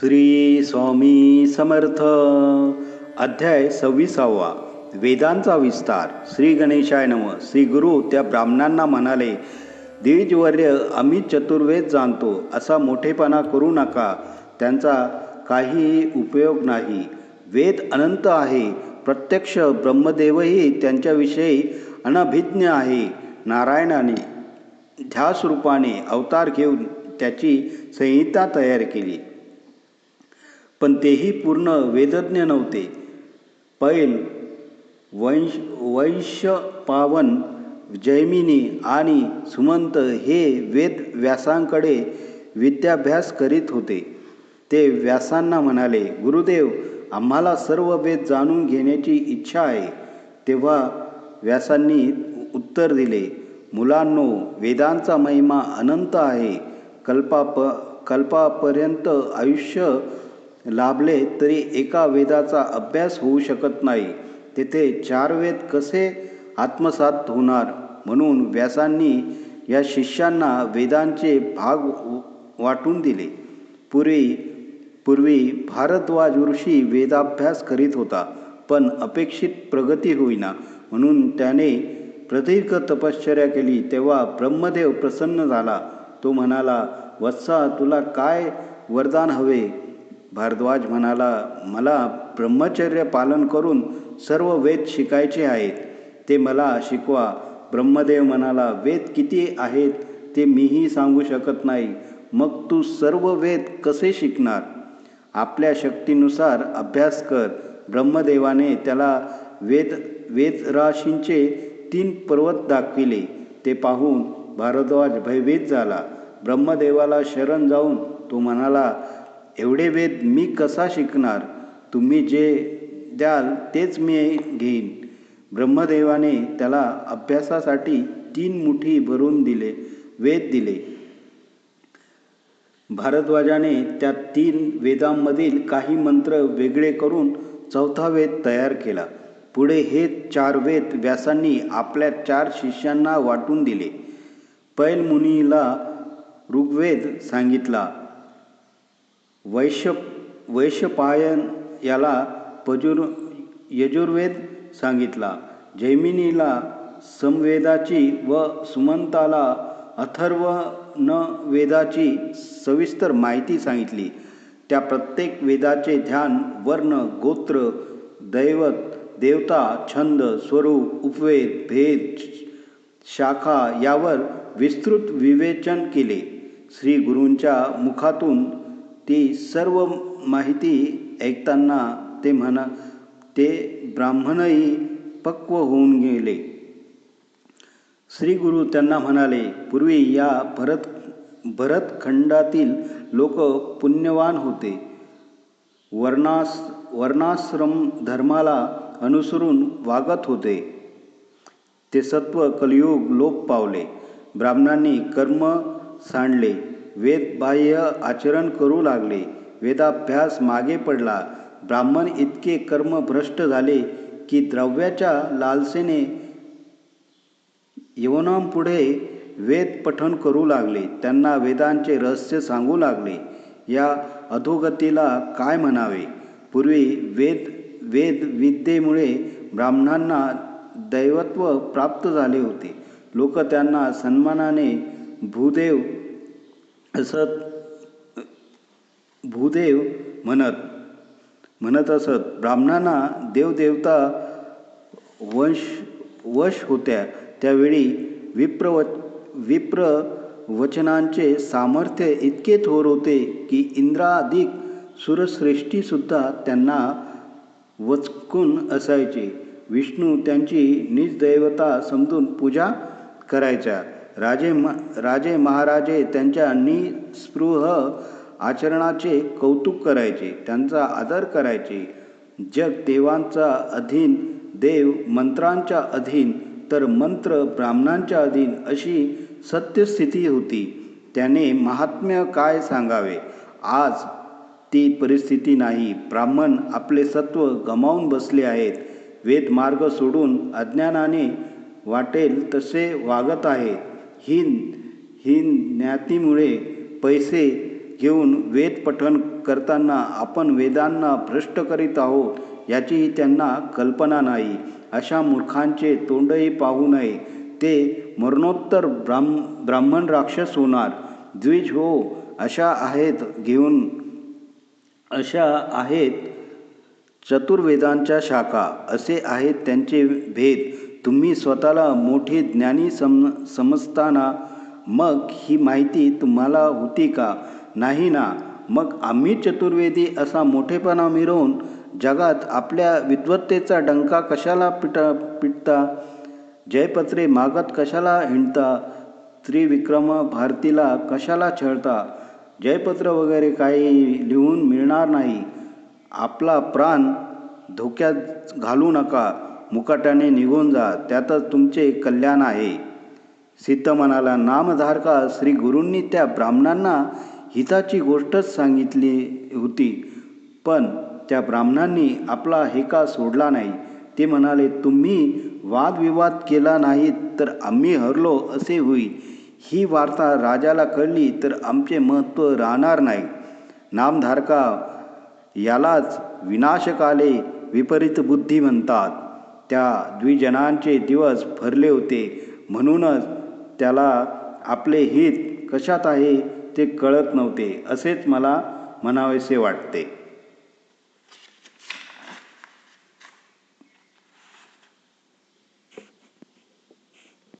श्री स्वामी समर्थ. अध्याय सव्वीसावा. वेदांचा विस्तार. श्री गणेशाय नम. श्री गुरु त्या ब्राह्मणांना म्हणाले द्विजवर्य आम्ही चतुर्वेद जाणतो. असा मोठेपणा करू नका. त्यांचा काहीही उपयोग नाही. वेद अनंत आहे. प्रत्यक्ष ब्रह्मदेवही त्यांच्याविषयी अनभिज्ञ आहे. नारायणाने ध्यास रूपाने अवतार घेऊन त्याची संहिता तयार केली. पण तेही पूर्ण वेदज्ञ नव्हते. पैल वंश वैश्यपावन जैमिनी आणि सुमंत हे वेद व्यासांकडे विद्याभ्यास करीत होते. ते व्यासांना म्हणाले गुरुदेव आम्हाला सर्व वेद जाणून घेण्याची इच्छा आहे. तेव्हा व्यासांनी उत्तर दिले मुलांनो वेदांचा महिमा अनंत आहे. कल्पाप कल्पापर्यंत आयुष्य लाभले तरी एका वेदाचा अभ्यास होऊ शकत नाही. तेथे चार वेद कसे आत्मसात होणार? म्हणून व्यासांनी या शिष्यांना वेदांचे भाग वाटून दिले. पूर्वी पूर्वी भारद्वाज ऋषी वेदाभ्यास करीत होता पण अपेक्षित प्रगती होईना. म्हणून त्याने प्रदीर्घ तपश्चर्या केली. तेव्हा ब्रह्मदेव प्रसन्न झाला. तो म्हणाला वत्सा तुला काय वरदान हवे? भारद्वाज म्हणाला मला ब्रह्मचर्य पालन करून सर्व वेद शिकायचे आहेत. ते मला शिकवा. ब्रह्मदेव म्हणाला वेद किती आहेत ते मीही सांगू शकत नाही. मग तू सर्व वेद कसे शिकणार? आपल्या शक्तीनुसार अभ्यास कर. ब्रह्मदेवाने त्याला वेद वेदराशींचे तीन पर्वत दाखविले. ते पाहून भारद्वाज भयभीत झाला. ब्रह्मदेवाला शरण जाऊन तो म्हणाला एवढे वेद मी कसा शिकणार? तुम्ही जे द्याल तेच मी घेईन. ब्रह्मदेवाने त्याला अभ्यासासाठी तीन मुठी भरून दिले वेद दिले. भारद्वाजाने त्या तीन वेदांमधील काही मंत्र वेगळे करून चौथा वेद तयार केला. पुढे हे चार वेद व्यासांनी आपल्या चार शिष्यांना वाटून दिले. पैल मुनीला ऋग्वेद सांगितला. वैश्य वैश्यपायन याला पजुर यजुर्वेद सांगितला. जैमिनीला समवेदाची व सुमंताला अथर्वण वेदाची सविस्तर माहिती सांगितली. त्या प्रत्येक वेदाचे ध्यान वर्ण गोत्र दैवत देवता छंद स्वरूप उपवेद भेद शाखा यावर विस्तृत विवेचन केले. श्री गुरूंच्या मुखातून ती सर्व माहिती ऐकताना ते म्हणा ते ब्राह्मणही पक्व होऊन गेले. श्री गुरु त्यांना म्हणाले पूर्वी या भरत भरतखंडातील लोक पुण्यवान होते. वर्णास वर्णाश्रम धर्माला अनुसरून वागत होते. ते सत्व कलियुग लोप पावले. ब्राह्मणांनी कर्म सांडले. वेदबाह्य आचरण करू लागले. वेदाभ्यास मागे पडला. ब्राह्मण इतके कर्म भ्रष्ट झाले की द्रव्याच्या लालसेने यवनांपुढे वेद पठण करू लागले. त्यांना वेदांचे रहस्य सांगू लागले. या अधोगतीला काय म्हणावे? पूर्वी वेद वेद विद्येमुळे ब्राह्मणांना दैवत्व प्राप्त झाले होते. लोक त्यांना सन्मानाने भूदेव असत. भूदेव म्हणत म्हणत असत ब्राह्मणांना देवदेवता वंश वश होत्या. त्यावेळी विप्रव विप्र वचनांचे सामर्थ्य इतके थोर होते की इंद्राधिक सुरश्रेष्ठीसुद्धा त्यांना वचकून असायचे. विष्णू त्यांची निजदैवता समजून पूजा करायच्या राजे म राजे महाराजे त्यांच्या निस्पृह आचरणाचे कौतुक करायचे त्यांचा आदर करायचे. जग देवांचा अधीन देव मंत्रांच्या अधीन तर मंत्र ब्राह्मणांच्या अधीन अशी सत्यस्थिती होती. त्याने महात्म्य काय सांगावे? आज ती परिस्थिती नाही. ब्राह्मण आपले सत्व गमावून बसले आहेत. वेद मार्ग सोडून अज्ञानाने वाटेल तसे वागत आहेत. हीन हीन ज्ञातीमुळे पैसे घेऊन वेद पठण करताना आपण वेदांना भ्रष्ट करीत आहोत याचीही त्यांना कल्पना नाही. अशा मूर्खांचे तोंडही पाहू नये. ते मरणोत्तर ब्राह्म ब्राह्मण राक्षस होणार. द्विज हो अशा आहेत घेऊन अशा आहेत चतुर्वेदांच्या शाखा. असे आहेत त्यांचे भेद. तुम्ही स्वतःला मोठे ज्ञानी सम समजताना मग ही माहिती तुम्हाला होती का? नाही ना. मग आम्ही चतुर्वेदी असा मोठेपणा मिरवून जगात आपल्या विद्वत्तेचा डंका कशाला पिटा पिटता? जयपत्रे मागत कशाला हिंडता? त्रिविक्रम भारतीला कशाला छळता? जयपत्र वगैरे काही लिहून मिळणार नाही. आपला प्राण धोक्यात घालू नका. मुकाट्याने निघून जा त्यातच तुमचे कल्याण आहे. सिद्ध म्हणाला नामधारका श्री गुरूंनी त्या ब्राह्मणांना हिताची गोष्टच सांगितली होती पण त्या ब्राह्मणांनी आपला हेका सोडला नाही. ते म्हणाले तुम्ही वादविवाद केला नाहीत तर आम्ही हरलो असे होई. ही वार्ता राजाला कळली तर आमचे महत्त्व राहणार नाही. नामधारका यालाच विनाशकाले विपरीत बुद्धी म्हणतात. त्या द्विजनांचे दिवस भरले होते. म्हणूनच त्याला आपले हित कशात आहे ते कळत नव्हते असेच मला म्हणावेसे वाटते.